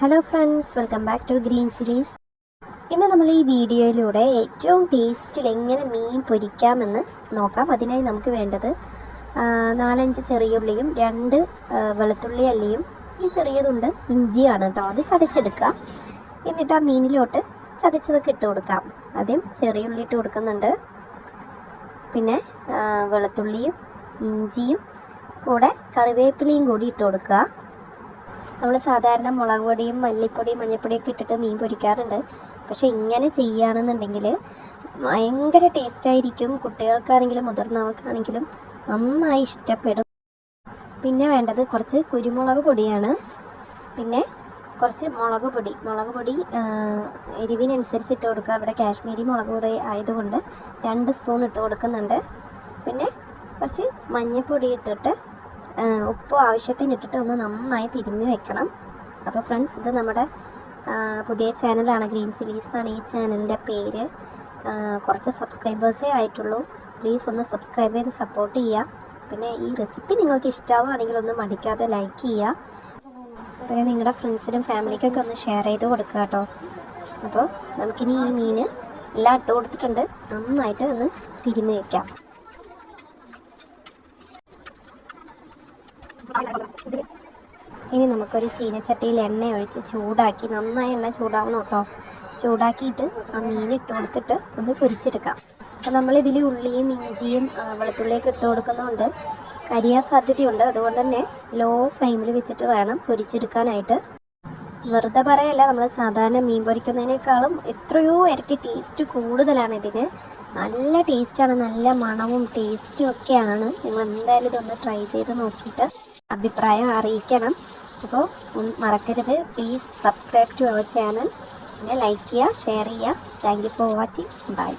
Hello friends welcome back to green chillies ഇന്ന് നമ്മൾ ഈ വീഡിയോയിലൂടെ ഏറ്റവും ടേസ്റ്റിൽ എങ്ങനെ മീൻ പൊരിക്കാമെന്ന് നോക്കാം. അതിനായി നമുക്ക് വേണ്ടത് നാലഞ്ച് ചെറിയുള്ളിയും രണ്ട് വെളുത്തുള്ളി അല്ലിയും ഈ ചെറിയതുണ്ട് ഇഞ്ചിയാണ് കേട്ടോ അത് ചതച്ചെടുക്കുക എന്നിട്ട് ആ മീനിലോട്ട് ചതച്ചതൊക്കെ ഇട്ട് കൊടുക്കാം. ആദ്യം ചെറിയുള്ളി ഇട്ട് കൊടുക്കുന്നുണ്ട്. പിന്നെ വെളുത്തുള്ളിയും ഇഞ്ചിയും കൂടെ കറിവേപ്പിലയും കൂടി ഇട്ട് കൊടുക്കുക. നമ്മൾ സാധാരണ മുളക് പൊടിയും മല്ലിപ്പൊടിയും മഞ്ഞൾപ്പൊടിയൊക്കെ ഇട്ടിട്ട് മീൻ പൊരിക്കാറുണ്ട്. പക്ഷെ ഇങ്ങനെ ചെയ്യുകയാണെന്നുണ്ടെങ്കിൽ ഭയങ്കര ടേസ്റ്റായിരിക്കും. കുട്ടികൾക്കാണെങ്കിലും മുതിർന്നവർക്കാണെങ്കിലും നന്നായി ഇഷ്ടപ്പെടും. പിന്നെ വേണ്ടത് കുറച്ച് കുരുമുളക് പൊടിയാണ്. പിന്നെ കുറച്ച് മുളക് പൊടി. മുളക് പൊടി എരിവിനനുസരിച്ച് ഇട്ട് കൊടുക്കുക. ഇവിടെ കാശ്മീരി മുളക് പൊടി ആയതുകൊണ്ട് രണ്ട് സ്പൂൺ ഇട്ട് കൊടുക്കുന്നുണ്ട്. പിന്നെ കുറച്ച് മഞ്ഞൾപ്പൊടി ഇട്ടിട്ട് ഉപ്പ് ആവശ്യത്തിന് ഇട്ടിട്ട് ഒന്ന് നന്നായി തിരുമ്മി വെക്കണം. അപ്പോൾ ഫ്രണ്ട്സ് ഇത് നമ്മുടെ പുതിയ ചാനലാണ് ഗ്രീൻ ചില്ലീസ് എന്നാണ് ഈ ചാനലിന്റെ പേര്. കുറച്ച് സബ്സ്ക്രൈബേഴ്സേ ആയിട്ടുള്ളൂ. പ്ലീസ് ഒന്ന് സബ്സ്ക്രൈബ് ചെയ്ത് സപ്പോർട്ട് ചെയ്യുക. പിന്നെ ഈ റെസിപ്പി നിങ്ങൾക്ക് ഇഷ്ടമാവുകയാണെങ്കിൽ ഒന്ന് മടിക്കാതെ ലൈക്ക് ചെയ്യുക. പിന്നെ നിങ്ങളുടെ ഫ്രണ്ട്സിനും ഫാമിലിക്കൊക്കെ ഒന്ന് ഷെയർ ചെയ്ത് കൊടുക്കുക കേട്ടോ. അപ്പോൾ നമുക്കിനി ഈ മീൻ എല്ലാം ഇട്ട് കൊടുത്തിട്ടുണ്ട്. നന്നായിട്ട് ഒന്ന് തിരിഞ്ഞ് വയ്ക്കാം ഇനി നമുക്കൊരു ചീനച്ചട്ടിയിൽ എണ്ണ ഒഴിച്ച് ചൂടാക്കി നന്നായി എണ്ണ ചൂടാവണം കേട്ടോ. ചൂടാക്കിയിട്ട് ആ മീൻ ഇട്ട് കൊടുത്തിട്ട് ഒന്ന് പൊരിച്ചെടുക്കാം. അപ്പോൾ നമ്മളിതിൽ ഉള്ളിയും ഇഞ്ചിയും വെളുത്തുള്ളിയൊക്കെ ഇട്ട് കൊടുക്കുന്നതുകൊണ്ട് കരിയാൻ സാധ്യതയുണ്ട്. അതുകൊണ്ട് തന്നെ ലോ ഫ്ലെയിമിൽ വെച്ചിട്ട് വേണം പൊരിച്ചെടുക്കാനായിട്ട്. വെറുതെ പറയല്ല നമ്മൾ സാധാരണ മീൻ പൊരിക്കുന്നതിനേക്കാളും എത്രയോ ഇരട്ടി ടേസ്റ്റ് കൂടുതലാണ് ഇതിന്. നല്ല ടേസ്റ്റാണ് നല്ല മണവും ടേസ്റ്റും ഒക്കെയാണ്. നിങ്ങൾ എന്തായാലും ഇതൊന്ന് ട്രൈ ചെയ്ത് നോക്കിയിട്ട് അഭിപ്രായം അറിയിക്കണം. അപ്പോൾ മറക്കരുത്. Please subscribe to our channel പിന്നെ ലൈക്ക് ചെയ്യുക ഷെയർ ചെയ്യുക. Thank you for watching bye